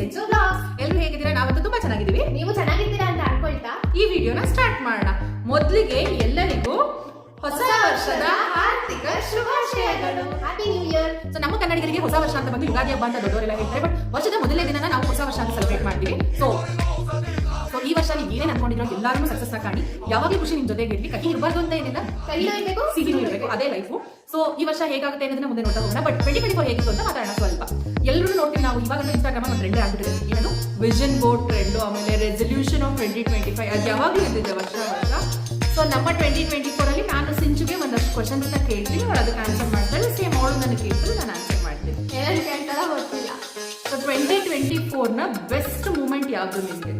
ಸಿಂಚು blogs ಎಲ್ರು ಹೇಗಿದ್ದೀರಾ? ನಾವಂತೂ ತುಂಬಾ ಚೆನ್ನಾಗಿದ್ದೀವಿ. ನೀವು ಚೆನ್ನಾಗಿದ್ದೀರಾ ಅಂತ ಅನ್ಕೊಳ್ತಾ? ಈ ವಿಡಿಯೋನ ಸ್ಟಾರ್ಟ್ ಮಾಡೋಣ. ಮೊದಲಿಗೆ ಎಲ್ಲರಿಗೂ ಹೊಸ ವರ್ಷದ ಆರ್ಥಿಕ ಶುಭಾಶಯಗಳು. ಹ್ಯಾಪಿ ನ್ಯೂ ಇಯರ್ ಸೊ ನಮ್ಮ ಕನ್ನಡಿಗರಿಗೆ ಹೊಸ ವರ್ಷ ಅಂತ ಬಂದು ಯುಗಾದಿ ಹಬ್ಬ ಅಂತ ದೊಡ್ಡವರೆಲ್ಲ ಹೇಳ್ತಾರೆ. ಬಟ್ ವರ್ಷದ ಮೊದಲೇ ದಿನ ನಾವು ಹೊಸ ವರ್ಷ ಅಂತ ಸೆಲೆಬ್ರೇಟ್ ಮಾಡ್ತೀವಿ. ಸೊ ಸೊ ಈ ವರ್ಷ ನೀವು ಏನೇನು ಅನ್ಕೊಂಡಿರೋ ಎಲ್ಲರೂ ಸಕ್ಸಸ್ ಕಾಣಿ. ಯಾವಾಗಲೂ ಖುಷಿ ನಿಮ್ಮ ಜೊತೆಗೆ ಇರ್ಲಿ. ಕಹಿ ಇರಬಾರ್ದು ಅಂತ ಏನಿಲ್ಲ. ಕಹಿನೂ ಇರಬೇಕು ಸಿಹಿನೂ ಇರಬೇಕು. ಅದೇ ಲೈಫು ಸೊ ಈ ವರ್ಷ ಹೇಗಾಗುತ್ತೆ ಅನ್ನೋದನ್ನ ಮುಂದೆ ನೋಡ್ತಾ ಹೋಗೋಣ. ಬಟ್ ಟ್ವೆಂಟಿ ಟ್ವೆಂಟಿ ಫೋರ್ ಹೇಗಿತ್ತು ಅಂತ ಮಾತಾಡೋಣ ಸ್ವಲ್ಪ. ಎಲ್ಲರೂ ನೋಡ್ತೀವಿ. ನಾವು ಇವಾಗ ಇನ್ಸ್ಟಾಗ್ರಾಮ್ ಒಂದು ಟ್ರೆಂಡ್ ಆಗ್ಬಿಟ್ಟಿದೆ. ಏನದು? ವಿಷನ್ ಬೋರ್ಡ್ ಟ್ರೆಂಡ್ ಆಮೇಲೆ resolution of twenty twenty five ಅದು ಯಾವಾಗಲೂ ಇದ್ದಿದೆ ವರ್ಷ ವರ್ಷ ಸೊ ನಮ್ಮ ಟ್ವೆಂಟಿ ಟ್ವೆಂಟಿ ಫೋರ್ ಅಲ್ಲಿ ನಾನು ಸಿಂಚುಗೆ ಒಂದಷ್ಟು ಕ್ವಶನ್ಸ್ ಕೇಳ್ತೀನಿ. ಅವಳು ಅದಕ್ಕೆ ಆನ್ಸರ್ ಮಾಡ್ತಾರೆ. ಸೇಮ್ ಅವಳು ನನಗೆ ಕೇಳ್ತಾರೆ ನಾನು ಆನ್ಸರ್ ಮಾಡ್ತೀನಿ. ಏನೇನು ಕೇಳ್ತಾರ ಗೊತ್ತಿಲ್ಲ. ಸೊ ಟ್ವೆಂಟಿ ಟ್ವೆಂಟಿ ಫೋರ್ನ ಬೆಸ್ಟ್ ಮೂಮೆಂಟ್ ಯಾವುದು ನಿಮಗೆ?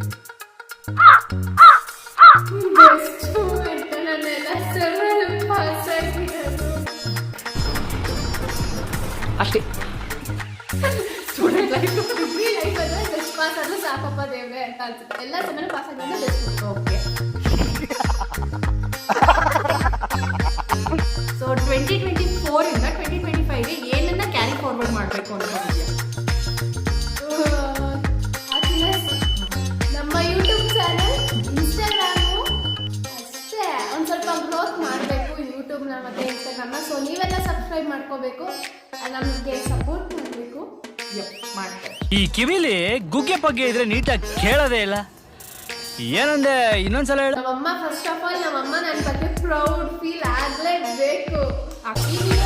ಬೆಸ್ಟ್ ಮೂಮೆಂಟ್ ನನ್ನೆಲ್ಲ ಸರ್ವಲ್ ಪಾಸ್ ಆಗಿರೋದು. ಅಷ್ಟೇ. ಅಂದ್ರೆ ಬೆಸ್ಟ್ ಪಾಸ್ ಆದ್ರೂ ಸಾಕಪ್ಪ ದೇವ್ರೆ ಅಂತ ಅನ್ಸುತ್ತೆ ಎಲ್ಲ ಸಮಯ pass best okay so twenty twenty ಫೋರಿಂದ twenty twenty ಫೈವ್ಗೆ ಏನನ್ನ ಕ್ಯಾರಿ ಮಾಡಬೇಕು ಅನ್ಕೊಂಡಿದ್ಯಾ ನಮ್ಮ ಯೂಟ್ಯೂಬ್ ಚಾನಲ್ ಇನ್ಸ್ಟಾಗ್ರಾಮು ಅಷ್ಟೇ. ಒಂದು ಸ್ವಲ್ಪ ಗ್ರೋತ್ ಮಾಡಬೇಕು ಯೂಟ್ಯೂಬ್ನ ಮತ್ತೆ ಇನ್ಸ್ಟಾಗ್ರಾಮ್ನ ಸೊ ನೀವೆಲ್ಲ ಸಬ್ಸ್ಕ್ರೈಬ್ ಮಾಡ್ಕೋಬೇಕು. ನಮಗೆ ಸಪೋರ್ಟ್ ಮಾಡಬೇಕು. ಮಾಡ್ತಾರೆ. ಈ ಕಿವಿಲಿ ಗುಗ್ಗೆ ಪಗ್ಗೆ ಇದ್ರೆ ನೀಟಾಗಿ ಕೇಳೋದೇ ಇಲ್ಲ. ಏನಂದೆ ಇನ್ನೊಂದ್ಸಲ ಹೇಳ. ನಮ್ಮಮ್ಮ ಫಸ್ಟ್ ಆಫ್ ಆಲ್ ನಮ್ಮಮ್ಮ ನನ್ನ ಬಗ್ಗೆ ಪ್ರೌಡ್ ಫೀಲ್ ಆಗ್ಲೇಬೇಕು. ಈ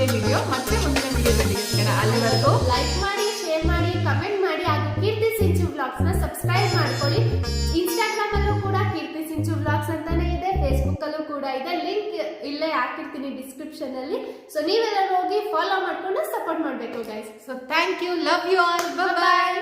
ಇಷ್ಟೇ ವಿಡಿಯೋ ಮತ್ತೆ ಮುಂದಿನ ವಿಡಿಯೋದಲ್ಲಿ ಸಿಗೋಣ. ಅಲ್ಲಿವರೆಗೂ ಲೈಕ್ ಮಾಡಿ ಶೇರ್ ಮಾಡಿ ಕಮೆಂಟ್ ಮಾಡಿ, ಹಾಗೂ ಕೀರ್ತಿ ಸಿಂಚು ಬ್ಲಾಗ್ಸ್ನ ಸಬ್ಸ್ಕ್ರೈಬ್ ಮಾಡ್ಕೊಳ್ಳಿ. ಇನ್ಸ್ಟಾಗ್ರಾಮ್ ಅಲ್ಲೂ ಕೂಡ ಕೀರ್ತಿ ಸಿಂಚು ಬ್ಲಾಗ್ಸ್ ಅಂತಾನೆ ಇದೆ. ಫೇಸ್ಬುಕ್ ಅಲ್ಲೂ ಕೂಡ ಇದೆ. ಲಿಂಕ್ ಇಲ್ಲೇ ಹಾಕಿರ್ತೀನಿ ಡಿಸ್ಕ್ರಿಪ್ಷನ್ ಅಲ್ಲಿ ಸೊ ನೀವೆಲ್ಲರೂ ಹೋಗಿ ಫಾಲೋ ಮಾಡ್ಕೊಂಡು ಸಪೋರ್ಟ್ ಮಾಡಬೇಕು guys so thank you love you all bye